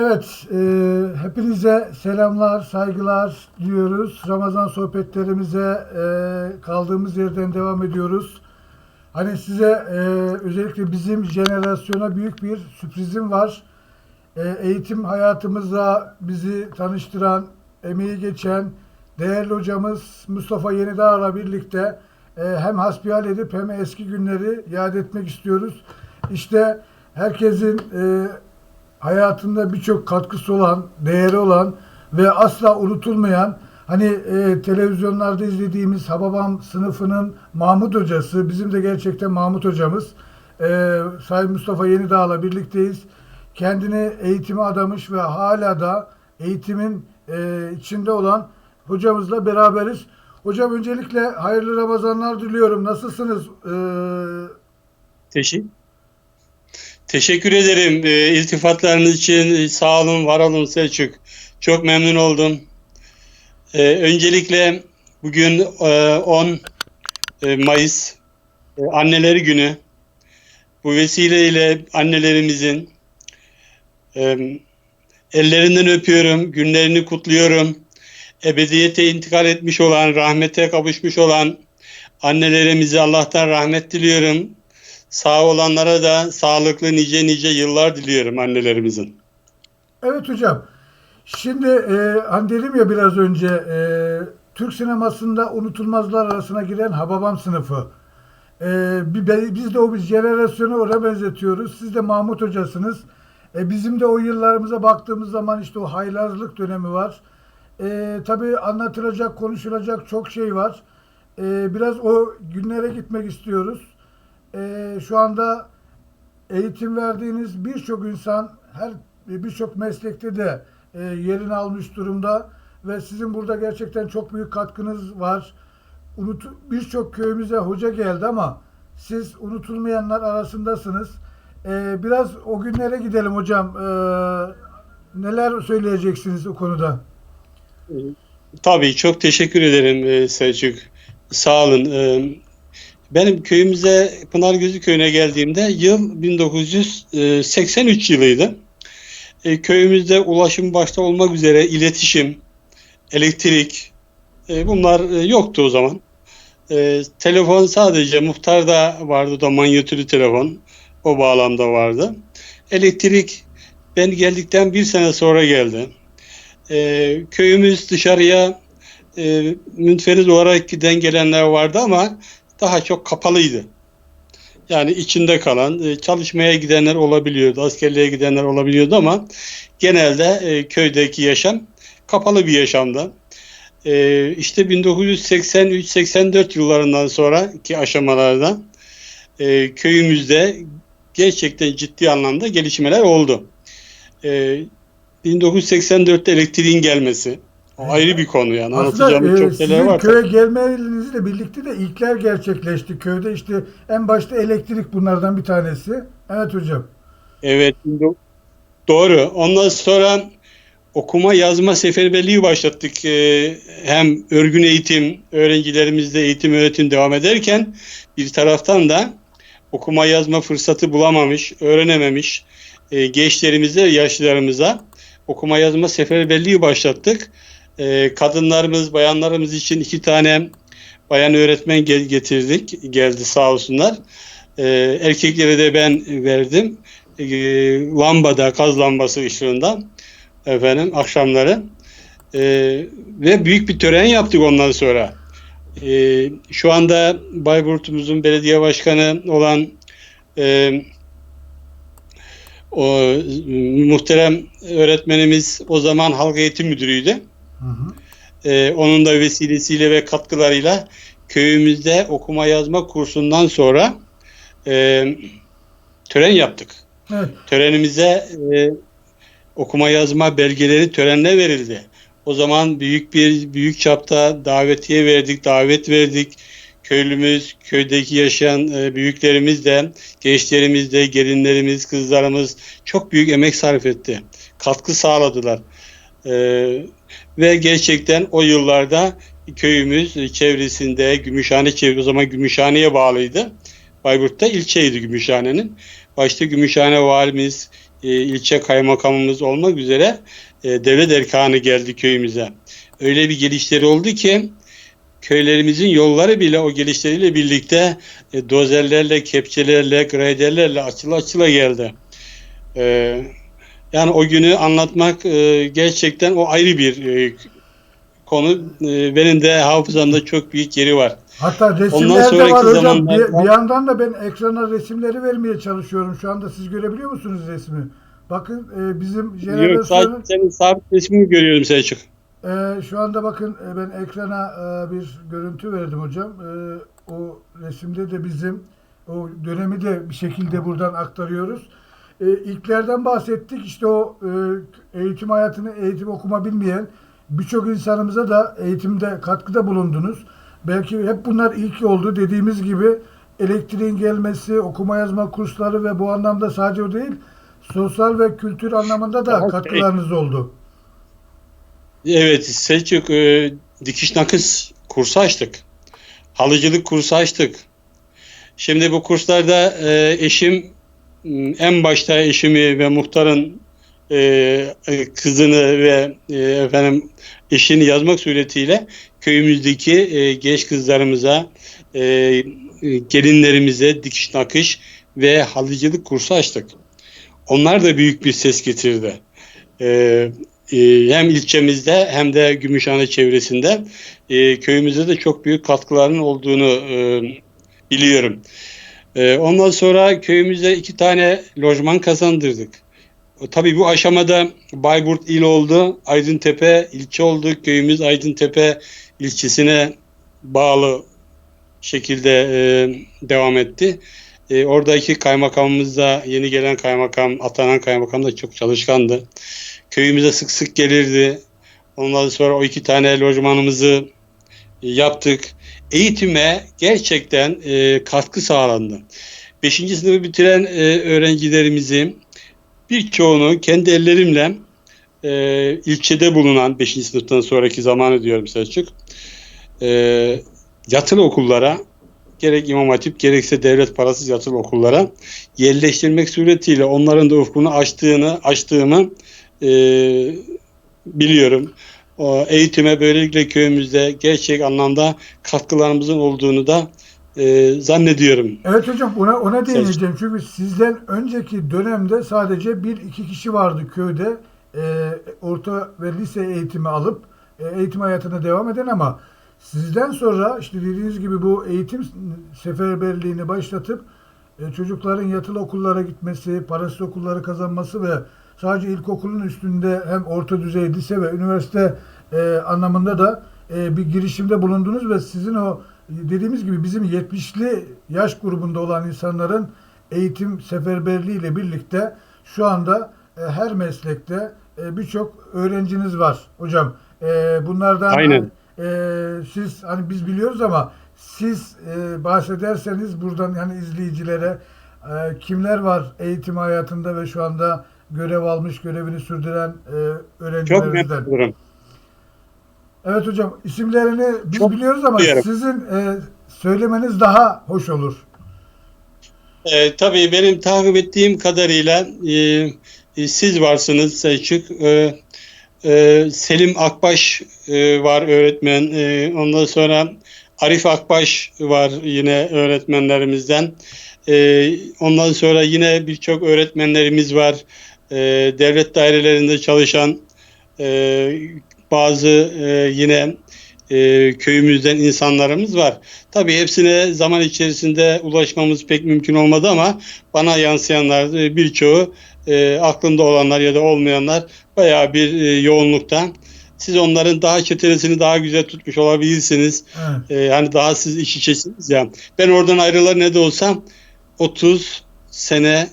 Evet, e, hepinize selamlar, saygılar diyoruz. Ramazan sohbetlerimize e, kaldığımız yerden devam ediyoruz. Hani size e, özellikle bizim jenerasyona büyük bir sürprizim var. E, eğitim hayatımızla bizi tanıştıran, emeği geçen değerli hocamız Mustafa Yenidağ'la birlikte e, hem hasbihal edip hem eski günleri yad etmek istiyoruz. İşte herkesin e, hayatında birçok katkısı olan, değeri olan ve asla unutulmayan hani e, televizyonlarda izlediğimiz Hababam sınıfının Mahmut hocası, bizim de gerçekten Mahmut hocamız. E, Sayın Mustafa Yenidağ'la birlikteyiz. Kendini eğitime adamış ve hala da eğitimin e, içinde olan hocamızla beraberiz. Hocam öncelikle hayırlı Ramazanlar diliyorum. Nasılsınız? E, Teşekkür, teşekkür ederim e, iltifatlarınız için. Sağ olun, var olun Selçuk. Çok memnun oldum. E, öncelikle bugün e, 10 e, Mayıs e, Anneleri Günü. Bu vesileyle annelerimizin e, ellerinden öpüyorum, günlerini kutluyorum. Ebediyete intikal etmiş olan, rahmete kavuşmuş olan annelerimize Allah'tan rahmet diliyorum. Sağ olanlara da sağlıklı nice nice yıllar diliyorum annelerimizin. Evet hocam. Şimdi e, hani dedim ya biraz önce e, Türk sinemasında unutulmazlar arasına giren Hababam sınıfı. E, biz de o bir jenerasyonu oraya benzetiyoruz. Siz de Mahmut hocasınız. E, bizim de o yıllarımıza baktığımız zaman işte o haylazlık dönemi var. E, tabii anlatılacak, konuşulacak çok şey var. E, biraz o günlere gitmek istiyoruz. E, şu anda eğitim verdiğiniz birçok insan her birçok meslekte de e, yerini almış durumda ve sizin burada gerçekten çok büyük katkınız var. Unut birçok köyümüze hoca geldi ama siz unutulmayanlar arasındasınız. E, biraz o günlere gidelim hocam. E, neler söyleyeceksiniz o konuda? Tabii çok teşekkür ederim e, Selçuk. Sağ olun. Benim köyümüze Pınargözü köyüne geldiğimde yıl 1983 yılıydı. E, Köyümüzde ulaşım başta olmak üzere iletişim, elektrik e, bunlar e, yoktu o zaman. E, Telefon sadece muhtarda vardı da manyetülü telefon. O bağlamda vardı. Elektrik ben geldikten bir sene sonra geldi. E, köyümüz dışarıya e, münferiz olarak giden gelenler vardı ama daha çok kapalıydı. Yani içinde kalan, e, çalışmaya gidenler olabiliyordu, askerliğe gidenler olabiliyordu ama genelde e, köydeki yaşam kapalı bir yaşamdı. E, işte 1983-84 yıllarından sonraki aşamalarda köyümüzde gerçekten ciddi anlamda gelişmeler oldu. E, 1984'te elektriğin gelmesi, o ayrı bir konu yani anlatacağım e, çok şeyler sizin var. köye gelmenizle birlikte de ilkler gerçekleşti. Köyde işte en başta elektrik bunlardan bir tanesi. Evet hocam. Evet, do- doğru. Ondan sonra okuma yazma seferberliği başlattık. Ee, hem örgün eğitim, öğrencilerimizde eğitim öğretim devam ederken bir taraftan da okuma yazma fırsatı bulamamış, öğrenememiş e, gençlerimize, yaşlılarımıza okuma yazma seferberliği başlattık. Ee, kadınlarımız, bayanlarımız için iki tane bayan öğretmen gel- getirdik, geldi sağ olsunlar. Ee, erkeklere de ben verdim e, lambada, gaz lambası ışığında efendim akşamları E, ve büyük bir tören yaptık ondan sonra. E, şu anda Bayburt'umuzun belediye başkanı olan e, o muhterem öğretmenimiz o zaman halk eğitim müdürüydü. Hı hı. E, onun da vesilesiyle ve katkılarıyla köyümüzde okuma yazma kursundan sonra e, tören yaptık. Evet. Törenimize e, okuma yazma belgeleri törenle verildi. O zaman büyük bir büyük çapta davetiye verdik, davet verdik. Köylümüz, köydeki yaşayan e, büyüklerimiz de, gençlerimiz de, gelinlerimiz, kızlarımız çok büyük emek sarf etti. Katkı sağladılar. E, ve gerçekten o yıllarda köyümüz çevresinde Gümüşhane çevresi o zaman Gümüşhane'ye bağlıydı. Bayburt'ta ilçeydi Gümüşhane'nin. Başta Gümüşhane valimiz, e, ilçe kaymakamımız olmak üzere e, devlet erkanı geldi köyümüze. Öyle bir gelişleri oldu ki köylerimizin yolları bile o gelişleriyle birlikte e, dozerlerle, kepçelerle, graderlerle açıla açıla geldi. E, yani o günü anlatmak e, gerçekten o ayrı bir e, konu. E, benim de hafızamda çok büyük yeri var. Hatta resimler de var hocam. zamanlarda- Bir, bir yandan da ben ekrana resimleri vermeye çalışıyorum. Şu anda siz görebiliyor musunuz resmi? Bakın e, bizim Yok jenerasyonun sadece senin sabit resmini görüyorum Selçuk. e, şu anda bakın e, ben ekrana e, bir görüntü verdim hocam. E, o resimde de bizim o dönemi de bir şekilde buradan aktarıyoruz. E, ilklerden bahsettik. İşte o e, eğitim hayatını, eğitim okuma bilmeyen birçok insanımıza da eğitimde katkıda bulundunuz. Belki hep bunlar ilk oldu. Dediğimiz gibi elektriğin gelmesi, okuma yazma kursları ve bu anlamda sadece o değil, sosyal ve kültür anlamında da Evet. katkılarınız oldu. Evet Selçuk e, dikiş nakış kursu açtık. Halıcılık kursu açtık. Şimdi bu kurslarda e, eşim en başta eşimi ve muhtarın e, e, kızını ve e, efendim eşini yazmak suretiyle köyümüzdeki e, genç kızlarımıza e, e, gelinlerimize dikiş nakış ve halıcılık kursu açtık. Onlar da büyük bir ses getirdi. E, e, hem ilçemizde hem de Gümüşhane çevresinde e, köyümüzde de çok büyük katkılarının olduğunu e, biliyorum. E, ondan sonra köyümüzde iki tane lojman kazandırdık. Tabii bu aşamada Bayburt il oldu, Aydıntepe ilçe oldu. Köyümüz Aydıntepe ilçesine bağlı şekilde e, devam etti. E, oradaki kaymakamımız da yeni gelen kaymakam, atanan kaymakam da çok çalışkandı. Köyümüze sık sık gelirdi. Ondan sonra o iki tane lojmanımızı yaptık. Eğitime gerçekten e, katkı sağlandı. Beşinci sınıfı bitiren e, öğrencilerimizi birçoğunu kendi ellerimle e, ilçede bulunan 5. sınıftan sonraki zamanı diyorum Selçuk. E, yatılı okullara gerek İmam Hatip gerekse devlet parasız yatılı okullara yerleştirmek suretiyle onların da ufkunu açtığını açtığımı e, biliyorum. Eğitime böylelikle köyümüzde gerçek anlamda katkılarımızın olduğunu da e, zannediyorum. Evet hocam ona, ona değineceğim. Çünkü sizden önceki dönemde sadece bir iki kişi vardı köyde e, orta ve lise eğitimi alıp e, eğitim hayatına devam eden ama sizden sonra işte dediğiniz gibi bu eğitim seferberliğini başlatıp e, çocukların yatılı okullara gitmesi, parasız okulları kazanması ve sadece ilkokulun üstünde hem orta düzey lise ve üniversite e, anlamında da e, bir girişimde bulundunuz ve sizin o dediğimiz gibi bizim 70'li yaş grubunda olan insanların eğitim seferberliği ile birlikte şu anda e, her meslekte e, birçok öğrenciniz var hocam. E, bunlardan Aynen. e, siz hani biz biliyoruz ama siz e, bahsederseniz buradan hani izleyicilere e, kimler var eğitim hayatında ve şu anda görev almış, görevini sürdüren e, Çok öğrencilerimizden. memnun olurum. Evet hocam isimlerini biz Çok biliyoruz ama duyarım. sizin e, söylemeniz daha hoş olur. E, tabii benim takip ettiğim kadarıyla e, e, siz varsınız Selçuk. E, e, Selim Akbaş e, var öğretmen. E, ondan sonra Arif Akbaş var yine öğretmenlerimizden. E, ondan sonra yine birçok öğretmenlerimiz var. E, devlet dairelerinde çalışan e, bazı e, yine e, köyümüzden insanlarımız var. Tabii hepsine zaman içerisinde ulaşmamız pek mümkün olmadı ama bana yansıyanlar e, birçoğu e, aklımda olanlar ya da olmayanlar bayağı bir e, yoğunlukta. Siz onların daha çetresini daha güzel tutmuş olabilirsiniz. Evet. E, yani daha siz iç içesiniz ya. Ben oradan ayrılar ne de olsam 30 sene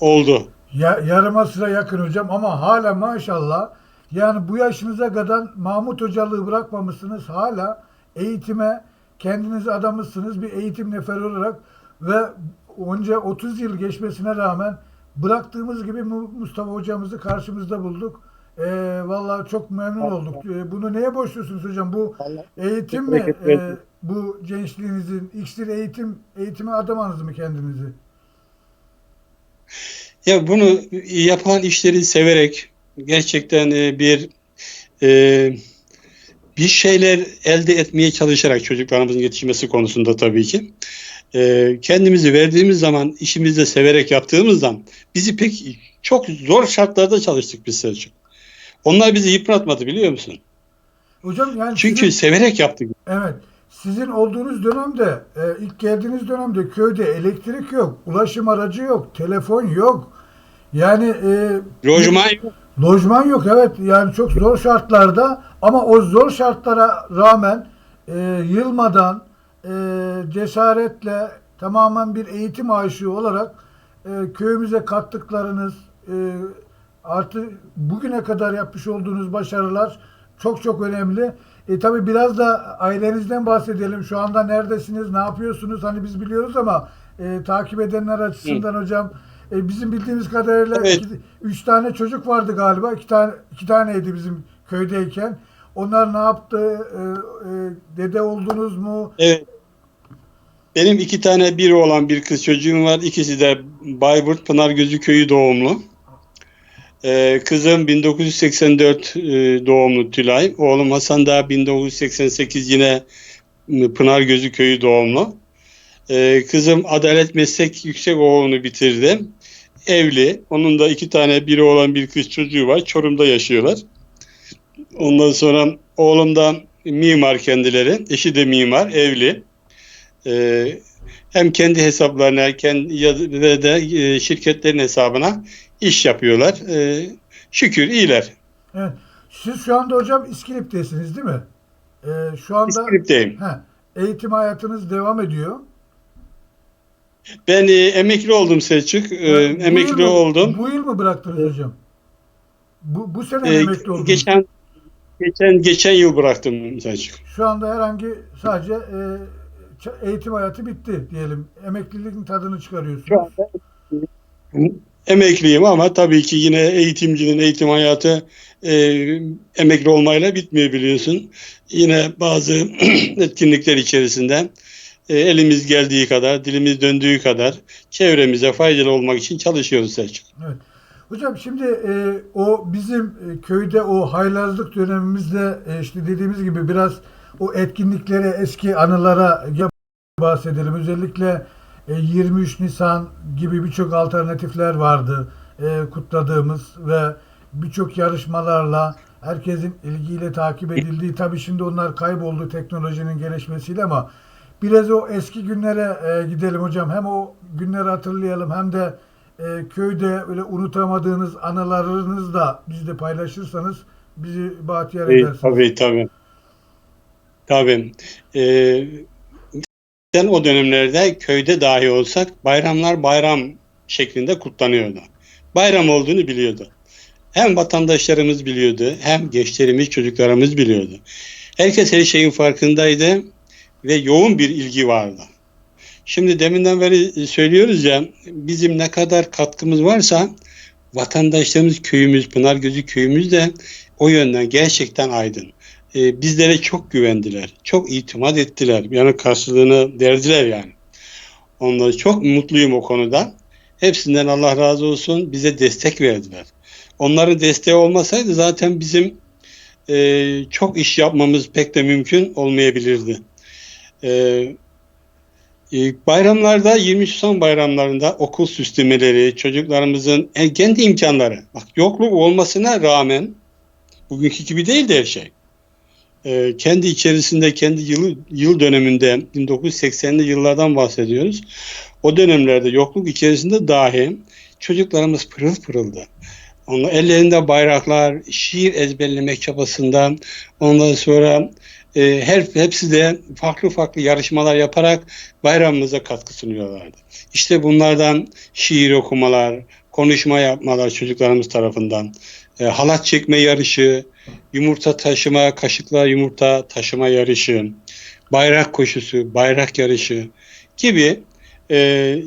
oldu. Ya, yarıma sıra yakın hocam ama hala maşallah yani bu yaşınıza kadar Mahmut hocalığı bırakmamışsınız. Hala eğitime kendinizi adamışsınız bir eğitim neferi olarak ve onca 30 yıl geçmesine rağmen bıraktığımız gibi Mu- Mustafa hocamızı karşımızda bulduk. Ee, vallahi çok memnun olduk. Ee, bunu neye borçlusunuz hocam? Bu eğitim mi? Ee, bu gençliğinizin iksir eğitim eğitime adamanız mı kendinizi? Ya bunu yapılan işleri severek gerçekten e, bir e, bir şeyler elde etmeye çalışarak çocuklarımızın yetişmesi konusunda tabii ki e, kendimizi verdiğimiz zaman işimizi severek yaptığımızdan bizi pek çok zor şartlarda çalıştık biz Selçuk. Onlar bizi yıpratmadı biliyor musun? Hocam yani Çünkü sizin, severek yaptık. evet sizin olduğunuz dönemde ilk geldiğiniz dönemde köyde elektrik yok, ulaşım aracı yok, telefon yok. Yani e, Lojman yok. Lojman yok evet yani çok zor şartlarda ama o zor şartlara rağmen e, yılmadan e, cesaretle tamamen bir eğitim aşığı olarak e, köyümüze kattıklarınız e, artı bugüne kadar yapmış olduğunuz başarılar çok çok önemli. E tabi biraz da ailenizden bahsedelim. Şu anda neredesiniz, ne yapıyorsunuz? Hani biz biliyoruz ama e, takip edenler açısından hocam e, bizim bildiğimiz kadarıyla Evet. iki- üç tane çocuk vardı galiba. İki tane iki taneydi bizim köydeyken. Onlar ne yaptı? E, e, dede oldunuz mu? Evet. Benim iki tane bir oğlan bir kız çocuğum var. İkisi de Bayburt Pınargözü köyü doğumlu. Ee, kızım 1984 e, doğumlu Tülay. Oğlum Hasan da 1988 yine e, Pınargözü köyü doğumlu. Ee, kızım Adalet Meslek Yüksek Okulu'nu bitirdi. Evli. Onun da iki tane biri olan bir kız çocuğu var. Çorum'da yaşıyorlar. Ondan sonra oğlum da mimar kendileri. Eşi de mimar, evli. Ee, hem kendi hesaplarına kendi ya de e, şirketlerin hesabına iş yapıyorlar. Ee, şükür iyiler. Evet. Siz şu anda hocam İskilip'tesiniz değil mi? E, şu anda İskilip'teyim. he, eğitim hayatınız devam ediyor. Ben e, emekli oldum Selçuk. Ha, bu emekli yıl oldum. Bu yıl mı bıraktınız hocam? Bu, bu sene Ee, emekli oldunuz? geçen geçen geçen yıl bıraktım Selçuk. Şu anda herhangi sadece e, eğitim hayatı bitti diyelim. Emekliliğin tadını çıkarıyorsunuz. Şu anda emekliyim ama tabii ki yine eğitimcinin eğitim hayatı e, emekli olmayla bitmiyor biliyorsun. Yine bazı etkinlikler içerisinde e, elimiz geldiği kadar, dilimiz döndüğü kadar çevremize faydalı olmak için çalışıyoruz Selçuk. Evet. Hocam şimdi e, o bizim e, köyde o haylazlık dönemimizde e, işte dediğimiz gibi biraz o etkinliklere, eski anılara bahsedelim. Özellikle e, 23 Nisan gibi birçok alternatifler vardı e, kutladığımız ve birçok yarışmalarla herkesin ilgiyle takip edildiği tabii şimdi onlar kayboldu teknolojinin gelişmesiyle ama biraz o eski günlere e, gidelim hocam. Hem o günleri hatırlayalım hem de e, köyde öyle unutamadığınız anılarınızı da bizle paylaşırsanız bizi bahtiyar Evet, edersiniz. tabii tabii. Tabii. Ee, sen o dönemlerde köyde dahi olsak bayramlar bayram şeklinde kutlanıyordu. Bayram olduğunu biliyordu. Hem vatandaşlarımız biliyordu, hem gençlerimiz, çocuklarımız biliyordu. Herkes her şeyin farkındaydı ve yoğun bir ilgi vardı. Şimdi deminden beri söylüyoruz ya, bizim ne kadar katkımız varsa vatandaşlarımız köyümüz, Pınargözü köyümüz de o yönden gerçekten aydın. Ee, bizlere çok güvendiler, çok itimat ettiler. Yani karşılığını verdiler yani. Ondan çok mutluyum o konuda. Hepsinden Allah razı olsun bize destek verdiler. Onların desteği olmasaydı zaten bizim e, çok iş yapmamız pek de mümkün olmayabilirdi. E, e, bayramlarda 23 Nisan bayramlarında okul süslemeleri, çocuklarımızın e, kendi imkanları. Bak yokluk olmasına rağmen bugünkü gibi değil de her şey. E, kendi içerisinde kendi yıl, yıl döneminde 1980'li yıllardan bahsediyoruz. O dönemlerde yokluk içerisinde dahi çocuklarımız pırıl pırıldı. Onun ellerinde bayraklar, şiir ezberlemek çabasından ondan sonra e, her hepsi de farklı farklı yarışmalar yaparak bayramımıza katkı sunuyorlardı. İşte bunlardan şiir okumalar, konuşma yapmalar çocuklarımız tarafından, e, halat çekme yarışı, yumurta taşıma, kaşıkla yumurta taşıma yarışı, bayrak koşusu, bayrak yarışı gibi e,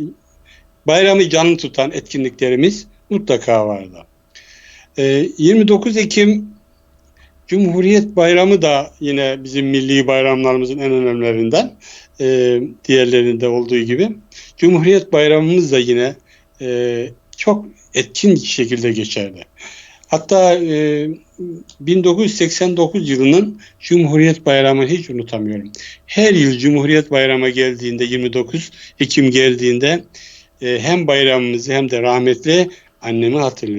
bayramı canlı tutan etkinliklerimiz mutlaka vardı. E, 29 Ekim Cumhuriyet Bayramı da yine bizim milli bayramlarımızın en önemlilerinden e, diğerlerinde olduğu gibi. Cumhuriyet Bayramımız da yine e, çok etkin şekilde geçerdi. Hatta e, 1989 yılının Cumhuriyet Bayramı'nı hiç unutamıyorum. Her yıl Cumhuriyet Bayramı geldiğinde 29 Ekim geldiğinde e, hem bayramımızı hem de rahmetli annemi hatırlıyorum.